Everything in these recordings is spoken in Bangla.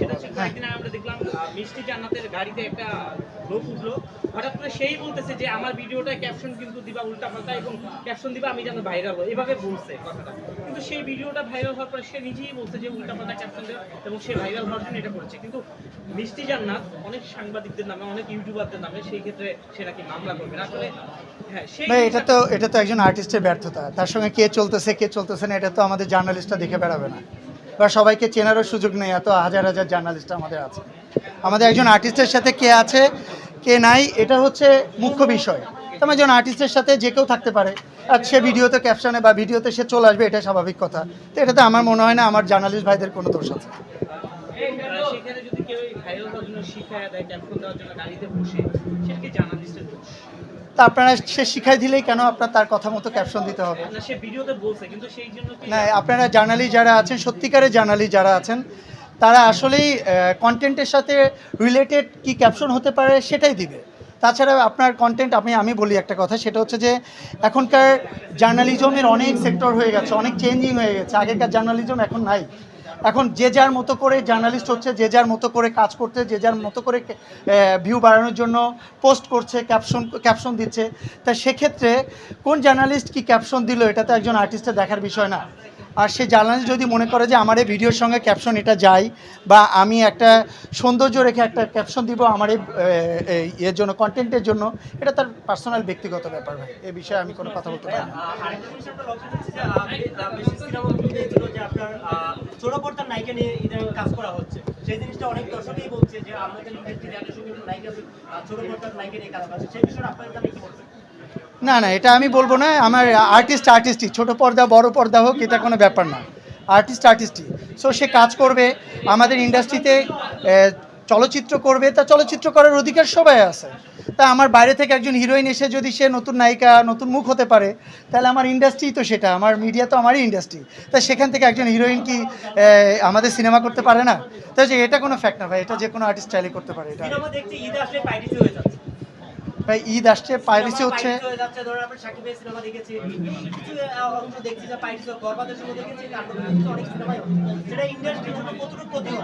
সেটা হচ্ছে কয়েকদিন আগে আমরা দেখলাম মিষ্টি জান্নাতের গাড়িতে একটা লোক উঠল। হঠাৎ করে সেই বলতেছে যে আমার ভিডিওটা ক্যাপশন কিন্তু দিবা উল্টা পাল্টা এবং ক্যাপশন দিবা আমি যেন ভাইরাল এভাবে বলছে কথাটা। কিন্তু সেই ভিডিওটা ভাইরাল হওয়ার পরে সে নিজেই বলছে যে উল্টা পাল্টা ক্যাপশন এবং সে ভাইরাল হওয়ার জন্য এটা করেছে। কিন্তু মিষ্টি জান্নাত অনেক সাংবাদিকদের নামে অনেক ইউটিউবারদের নামে সেই ক্ষেত্রে সে নাকি মামলা করবে। না আসলে হ্যাঁ এটা তো এটা তো একজন আর্টিস্টের ব্যর্থতা। তার সঙ্গে কে চলতেছে কে চলতেছে না এটা তো আমাদের জার্নালিস্টরা দেখে বেড়াবে না। বা সবাইকে চেনারও সুযোগ নেই, এত হাজার হাজার জার্নালিস্ট আমাদের আছে। আমাদের একজন আর্টিস্টের সাথে কে আছে, কে নাই, এটা হচ্ছে মুখ্য বিষয়। তো একজন আর্টিস্টের সাথে যে কেউ থাকতে পারে, আর সে ভিডিওতে ক্যাপশনে বা ভিডিওতে সে চলে আসবে এটা স্বাভাবিক কথা। তো এটাতে আমার মনে হয় না, আমার জার্নালিস্ট ভাইদের কোনো দোষ আছে। সেখানে যদি কেউ ভাইরাল হওয়ার জন্য শিখায় দেয় ক্যাপশন দেওয়ার জন্য গাড়িতে বসে সেটা কি জার্নালিস্টের দোষ? তা আপনারা সে শিখাই দিলেই কেন আপনার তার কথা মতো ক্যাপশন দিতে হবে? না আপনারা জার্নালি যারা আছেন সত্যিকারের জার্নালি যারা আছেন তারা আসলেই কন্টেন্টের সাথে রিলেটেড কি ক্যাপশন হতে পারে সেটাই দিবে। তাছাড়া আপনার কন্টেন্ট আমি আমি বলি একটা কথা সেটা হচ্ছে যে এখনকার জার্নালিজমের অনেক সেক্টর হয়ে গেছে অনেক চেঞ্জিং হয়ে গেছে। আগেকার জার্নালিজম এখন নাই। এখন যে যার মতো করে জার্নালিস্ট হচ্ছে, যে যার মতো করে কাজ করতে যে যার মতো করে ভিউ বাড়ানোর জন্য পোস্ট করছে ক্যাপশন ক্যাপশন দিচ্ছে। তা সেক্ষেত্রে কোন জার্নালিস্ট কি ক্যাপশন দিল এটা তো একজন আর্টিস্টের দেখার বিষয় না। আর সে জার্নালিস্ট যদি মনে করে যে আমার এই ভিডিওর সঙ্গে ক্যাপশন এটা যাই বা আমি একটা সৌন্দর্য রেখে একটা ক্যাপশন দিব আমার এই এর জন্য কন্টেন্টের জন্য, এটা তার পার্সোনাল ব্যক্তিগত ব্যাপার ভাই। এ বিষয়ে আমি কোনো কথা বলতে পারি না। না না, এটা আমি বলব না, আমার আর্টিস্ট আর্টিস্টই ছোট পর্দা, বড় পর্দা হোক, এটা কোনো ব্যাপার না। আর্টিস্ট আর্টিস্টই সো সে কাজ করবে, আমাদের ইন্ডাস্ট্রিতে চলচ্চিত্র করবে, তা চলচ্চিত্র করার অধিকার সবাই আছে। তা আমার বাইরে থেকে একজন হিরোইন এসে যদি সে নতুন নায়িকা, নতুন মুখ হতে পারে, তাহলে আমার ইন্ডাস্ট্রি তো সেটা, আমার মিডিয়া তো আমারই ইন্ডাস্ট্রি তা সেখান থেকে একজন হিরোইন কি আমাদের সিনেমা করতে পারে না? তো যে এটা কোনো ফ্যাক্ট না ভাই, এটা যে কোনো আর্টিস্ট চাইলে করতে পারে, এটা ভাই ঈদ আসছে পাইরেসি হচ্ছে।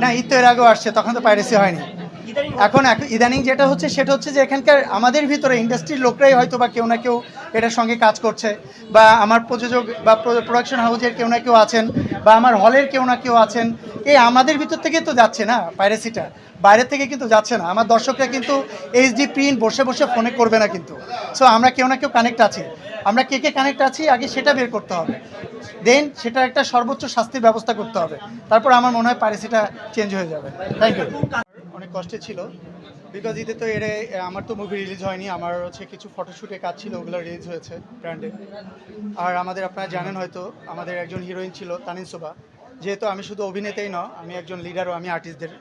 না ঈদ তো এর আগেও আসছে তখন তো পাইরেসি হয়নি। এখন ইদানিং যেটা হচ্ছে সেটা হচ্ছে যে এখানকার আমাদের ভিতরে ইন্ডাস্ট্রির লোকরাই হয়তো বা কেউ না কেউ এটার সঙ্গে কাজ করছে। বা আমার প্রযোজক বা প্রোডাকশন হাউজের কেউ না কেউ আছেন বা আমার হলের কেউ না কেউ আছেন। এই আমাদের ভিতর থেকে তো যাচ্ছে না পাইরেসিটা বাইরে থেকে কিন্তু যাচ্ছে না। আমার দর্শকরা কিন্তু এইচডি প্রিন্ট বসে বসে ফোনে করবে না কিন্তু। সো আমরা কেউ না কেউ কানেক্ট আছি। আমরা কে কে কানেক্ট আছি, আগে সেটা বের করতে হবে। দেন সেটার একটা সর্বোচ্চ শাস্তির ব্যবস্থা করতে হবে। তারপর আমার মনে হয় পাইরেসিটা চেঞ্জ হয়ে যাবে। থ্যাংক ইউ অনেক কষ্টে ছিল। বিকজ ঈদে তো এর, আমার তো মুভি রিলিজ হয়নি। আমার হচ্ছে কিছু ফটোশ্যুটে কাজ ছিল, ওগুলো রিলিজ হয়েছে ব্র্যান্ডে আর আমাদের আপনারা জানেন হয়তো, আমাদের একজন হিরোইন ছিল, তানিন সোবা যেহেতু আমি শুধু অভিনেতাই নয়, আমি একজন লিডারও আমি আর্টিস্টদের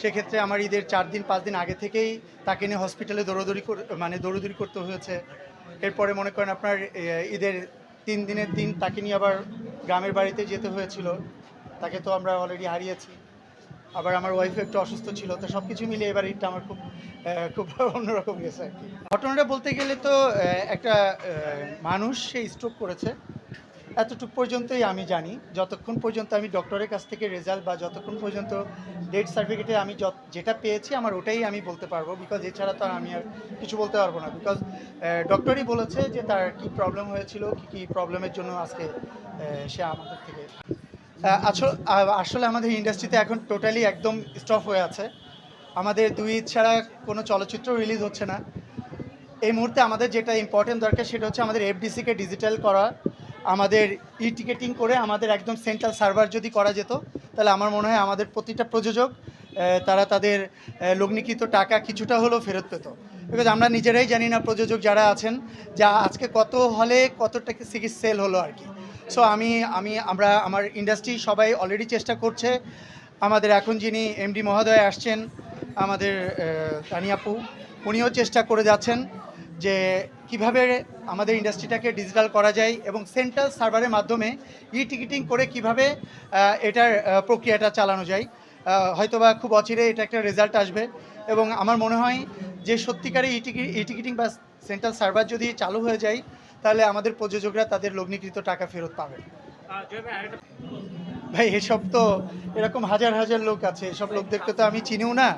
সেক্ষেত্রে আমার ঈদের চার দিন, পাঁচ দিন আগে থেকেই তাকে নিয়ে হসপিটালে দৌড়দৌড়ি মানে দৌড়দৌড়ি করতে হয়েছে। এরপরে মনে করেন আপনার ঈদের তিন দিনের দিন তাকে নিয়ে আবার গ্রামের বাড়িতে যেতে হয়েছিল। তাকে তো আমরা অলরেডি হারিয়েছি। আবার আমার ওয়াইফ একটু অসুস্থ ছিল, তো সব কিছু মিলিয়ে এবার ঈদটা আমার খুব খুব অন্যরকম গেছে আর কি। ঘটনাটা বলতে গেলে তো একটা মানুষ সে স্ট্রোক করেছে। এতটুকু পর্যন্তই আমি জানি। যতক্ষণ পর্যন্ত আমি ডক্টরের কাছ থেকে রেজাল্ট বা যতক্ষণ পর্যন্ত ডেথ সার্টিফিকেটে আমি যেটা পেয়েছি, আমার ওটাই আমি বলতে পারব। বিকজ এছাড়া তো আমি আর কিছু বলতে পারব না। বিকজ ডক্টরই বলেছে যে তার কি প্রবলেম হয়েছিল, কি কি প্রবলেমের জন্য আজকে সে আমাদের থেকে আসল- আমাদের ইন্ডাস্ট্রিতে এখন টোটালি একদম স্টপ হয়ে আছে। আমাদের দুই ছাড়া কোনো চলচ্চিত্র রিলিজ হচ্ছে না। এই মুহূর্তে আমাদের যেটা ইম্পর্টেন্ট দরকার, সেটা হচ্ছে আমাদের এফডিসিকে ডিজিটাল করা। আমাদের ই টিকেটিং করে আমাদের একদম সেন্ট্রাল সার্ভার যদি করা যেত, তাহলে আমার মনে হয় আমাদের প্রতিটা প্রযোজক তারা তাদের লগ্নিকৃত টাকা কিছুটা হলেও ফেরত পেত। বিকজ আমরা নিজেরাই জানি না প্রযোজক যারা আছেন, যা আজকে কত হলে কত টাকা সিরিজ সেল হলো আর কি। সো আমি আমি, আমরা, আমার ইন্ডাস্ট্রি সবাই অলরেডি চেষ্টা করছে। আমাদের এখন যিনি এমডি মহোদয় আসছেন, আমাদের তানিয়াপু উনিও চেষ্টা করে যাচ্ছেন। যে কীভাবে আমাদের ইন্ডাস্ট্রিটাকে ডিজিটাল করা যায় এবং সেন্ট্রাল সার্ভারের মাধ্যমে ই টিকিটিং করে কীভাবে এটার প্রক্রিয়াটা চালানো যায়। হয়তোবা খুব অচিরে এটা একটা রেজাল্ট আসবে এবং আমার মনে হয় যে সত্যিকারে ই টিকিট বা সেন্ট্রাল সার্ভার যদি চালু হয়ে যায়, তাহলে আমাদের প্রযোজকরা তাদের লগ্নিকৃত টাকা ফেরত পাবে। ভাই, এসব তো এরকম হাজার হাজার লোক আছে। এসব লোকদেরকে তো আমি চিনিও না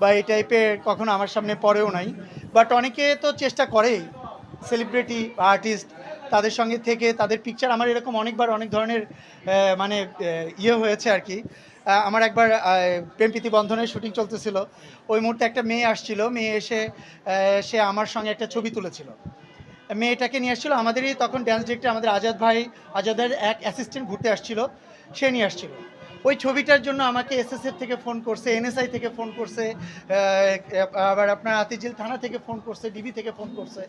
বা এই টাইপের কখনো আমার সামনে পড়েও নাই। বাট অনেকে তো চেষ্টা করেই। সেলিব্রিটি বা আর্টিস্ট তাদের সঙ্গে থেকে তাদের পিকচার আমার এরকম অনেকবার অনেক ধরনের মানে ইয়ে হয়েছে আর কি। আমার একবার প্রেমপ্রীতি বন্ধনের শুটিং চলতেছিল। ওই মুহূর্তে একটা মেয়ে আসছিল। মেয়ে এসে সে আমার সঙ্গে একটা ছবি তুলেছিল। মেয়েটাকে নিয়ে আসছিল। আমাদেরই তখন ড্যান্স ডিরেক্টর আমাদের আজাদ ভাই আজাদের এক অ্যাসিস্ট্যান্ট ঘুরতে আসছিল। সে নিয়ে আসছিল। ওই ছবিটার জন্য আমাকে এসএসএফ থেকে ফোন করছে এনএসআই থেকে ফোন করছে আবার আপনার আতিজিল থানা থেকে ফোন করছে ডিবি থেকে ফোন করছে।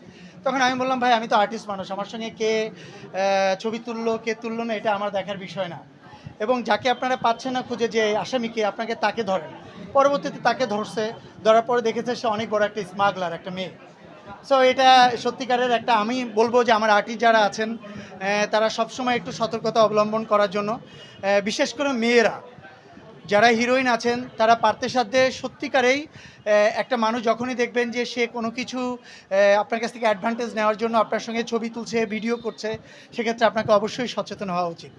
তখন আমি বললাম, ভাই, আমি তো আর্টিস্ট মানুষ, আমার সঙ্গে কে ছবি তুললো, কে তুললো না, এটা আমার দেখার বিষয় না। এবং যাকে আপনারা পাচ্ছেন না খুঁজে, যে আসামিকে আপনাকে তাকে ধরেন। পরবর্তীতে তাকে ধরছে, ধরার পরে দেখেছে সে অনেক বড় একটা স্মাগলার একটা মেয়ে। সো এটা সত্যিকারের একটা, আমি বলব যে আমার আর্টিস্ট যারা আছেন তারা সবসময় একটু সতর্কতা অবলম্বন করার জন্য বিশেষ করে মেয়েরা। যারা হিরোইন আছেন, তারা পারতে সাধ্যে সত্যিকারেই একটা মানুষ যখনই দেখবেন যে সে কোনো কিছু আপনার কাছ থেকে অ্যাডভান্টেজ নেওয়ার জন্য আপনার সঙ্গে ছবি তুলছে ভিডিও করছে, সেক্ষেত্রে আপনাকে অবশ্যই সচেতন হওয়া উচিত।